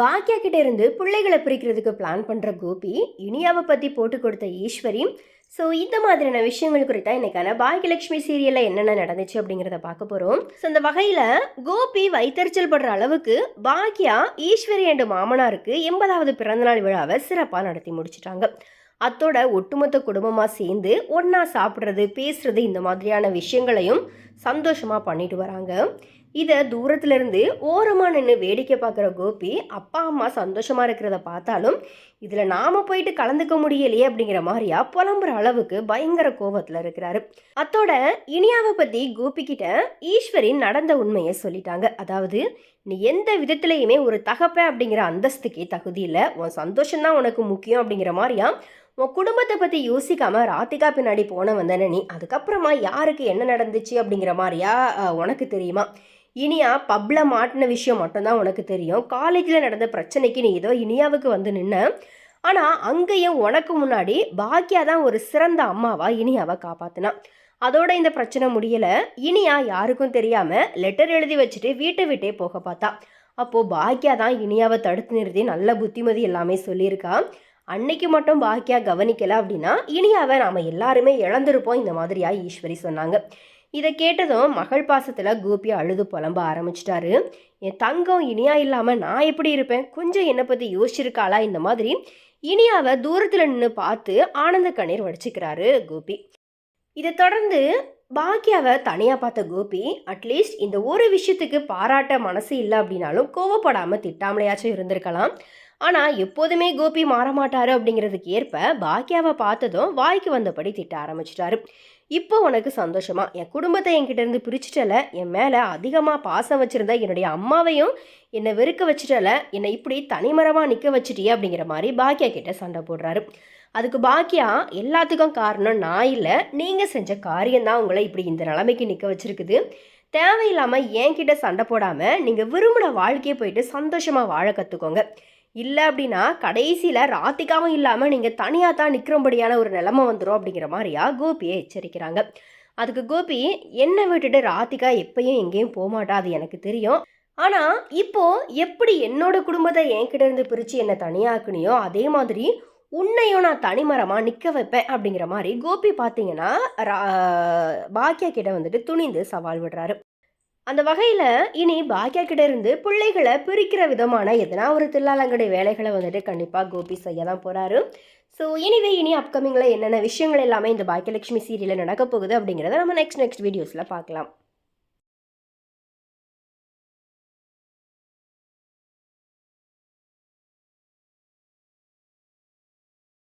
பாக்கியா கிட்ட இருந்து பிள்ளைகளை பிரிக்கிறதுக்கு பிளான் பண்ற கோபி இனியாவை பத்தி போட்டு கொடுத்த ஈஸ்வரி. ஸோ இந்த மாதிரியான விஷயங்கள் குறித்தா இன்னைக்கான பாக்கியலட்சுமி சீரியல்ல என்னென்ன நடந்துச்சு அப்படிங்கிறத பார்க்க போறோம். ஸோ அந்த வகையில கோபி வைத்தறிச்சல் படுற அளவுக்கு பாக்கியா ஈஸ்வரி அண்டு மாமனாருக்கு எண்பதாவது பிறந்தநாள் விழாவை சிறப்பாக நடத்தி முடிச்சிட்டாங்க. அத்தோட ஒட்டுமொத்த குடும்பமாக சேர்ந்து ஒன்றா சாப்பிட்றது பேசுறது இந்த மாதிரியான விஷயங்களையும் சந்தோஷமாக பண்ணிட்டு வராங்க. இதை தூரத்துலேருந்து ஓரமாக நின்று வேடிக்கை பார்க்குற கோபி அப்பா அம்மா சந்தோஷமாக இருக்கிறத பார்த்தாலும் இதில் நாம் போயிட்டு கலந்துக்க முடியலையே அப்படிங்கிற மாதிரியா புலம்புற அளவுக்கு பயங்கர கோபத்தில் இருக்கிறாரு. அத்தோட இனியாவை பற்றி கோபி கிட்ட ஈஸ்வரி நடந்த உண்மையை சொல்லிட்டாங்க. அதாவது நீ எந்த விதத்துலையுமே ஒரு தகப்ப அப்படிங்கிற அந்தஸ்துக்கே தகுதி இல்லை. உன் சந்தோஷம்தான் உனக்கு முக்கியம் அப்படிங்கிற மாதிரியா உன் குடும்பத்தை பற்றி யோசிக்காம ராத்திகா பின்னாடி போன வந்தன நீ. அதுக்கப்புறமா யாருக்கு என்ன நடந்துச்சு? அப்படிங்கிற மாதிரியா உனக்கு தெரியுமா? இனியா பப்ல மாட்டின விஷயம் மட்டும்தான் உனக்கு தெரியும். காலேஜில் நடந்த பிரச்சனைக்கு நீ ஏதோ இனியாவுக்கு வந்து நின்ன. ஆனால் அங்கேயும் உனக்கு முன்னாடி பாக்கியா தான் ஒரு சிறந்த அம்மாவா இனியாவை காப்பாத்தினா. அதோட இந்த பிரச்சனை முடியலை. இனியா யாருக்கும் தெரியாமல் லெட்டர் எழுதி வச்சுட்டு வீட்டை விட்டே போக பார்த்தா. அப்போது பாக்கியா தான் இனியாவை தடுத்து நிறுத்தி நல்ல புத்திமதி எல்லாமே சொல்லியிருக்கா. அன்னைக்கு மட்டும் பாக்கியா கவனிக்கல அப்படின்னா இனியாவை நாம எல்லாருமே இழந்திருப்போம். இந்த மாதிரியா ஈஸ்வரி சொன்னாங்க. இதை கேட்டதும் மகள் பாசத்தில் கோபி அழுது புலம்ப ஆரம்பிச்சிட்டாரு. என் தங்கம் இனியா இல்லாமல் நான் எப்படி இருப்பேன்? கொஞ்சம் என்னை பற்றி யோசிச்சிருக்காளா? இந்த மாதிரி இனியாவை தூரத்தில் நின்று பார்த்து ஆனந்த கண்ணீர் வடிச்சுக்கிறாரு கோபி. இதை தொடர்ந்து பாக்கியாவை தனியாக பார்த்த கோபி அட்லீஸ்ட் இந்த ஒரு விஷயத்துக்கு பாராட்ட மனசு இல்லை அப்படின்னாலும் கோவப்படாமல் திட்டாமலையாச்சும் இருந்திருக்கலாம். ஆனால் எப்போதுமே கோபி மாற மாட்டாரு அப்படிங்கிறதுக்கு ஏற்ப பாக்கியாவை பார்த்ததும் வாய்க்கு வந்தபடி திட்ட ஆரம்பிச்சிட்டாரு. இப்போ உனக்கு சந்தோஷமா? என் குடும்பத்தை என்கிட்ட இருந்து பிரிச்சுட்டல? என் மேலே அதிகமாக பாசம் வச்சுருந்த என்னுடைய அம்மாவையும் என்னை வெறுக்க வச்சுட்டல? என்னை இப்படி தனிமரமாக நிற்க வச்சுட்டியே அப்படிங்கிற மாதிரி பாக்கியா கிட்ட சண்டை போடுறாரு. அதுக்கு பாக்கியா எல்லாத்துக்கும் காரணம் நான் இல்லை. நீங்கள் செஞ்ச காரியம்தான் உங்களை இப்படி இந்த நிலைமைக்கு நிற்க வச்சிருக்குது. தேவையில்லாமல் என்கிட்ட சண்டை போடாமல் நீங்கள் விரும்பின வாழ்க்கையை போயிட்டு சந்தோஷமாக வாழ கற்றுக்கோங்க இல்லை அப்படின்னா கடைசியில் ராத்திகாவும் இல்லாமல் நீங்கள் தனியாக தான் நிற்கிறபடியான ஒரு நிலமை வந்துடும் அப்படிங்கிற மாதிரியா கோபியை எச்சரிக்கிறாங்க. அதுக்கு கோபி என்னை விட்டுட்டு ராத்திகா எப்பயும் எங்கேயும் போகமாட்டா அது எனக்கு தெரியும். ஆனால் இப்போ எப்படி என்னோட குடும்பத்தை என்கிட்ட இருந்து பிரித்து என்னை தனியாக்குனியோ அதே மாதிரி உன்னையும் நான் தனிமரமாக நிற்க வைப்பேன் அப்படிங்கிற மாதிரி கோபி பார்த்தீங்கன்னா ரா- பாக்கியா கிட்ட வந்துட்டு துணிந்து சவால் விடுறாரு. அந்த வகையில் இனி பாக்கியா கிட்ட இருந்து பிள்ளைகளை பிரிக்கிற விதமான எதனா ஒரு தில்லாலங்கடை வேலைகளை வந்துட்டு கண்டிப்பாக கோபி செய்ய தான் போகிறாரு ஸோ எனிவே இனி அப்கமிங்கில் என்னென்ன விஷயங்கள் எல்லாமே இந்த பாக்கியலட்சுமி சீரியலில் நடக்க போகுது அப்படிங்கிறத நம்ம நெக்ஸ்ட் நெக்ஸ்ட் வீடியோஸில் பார்க்கலாம்.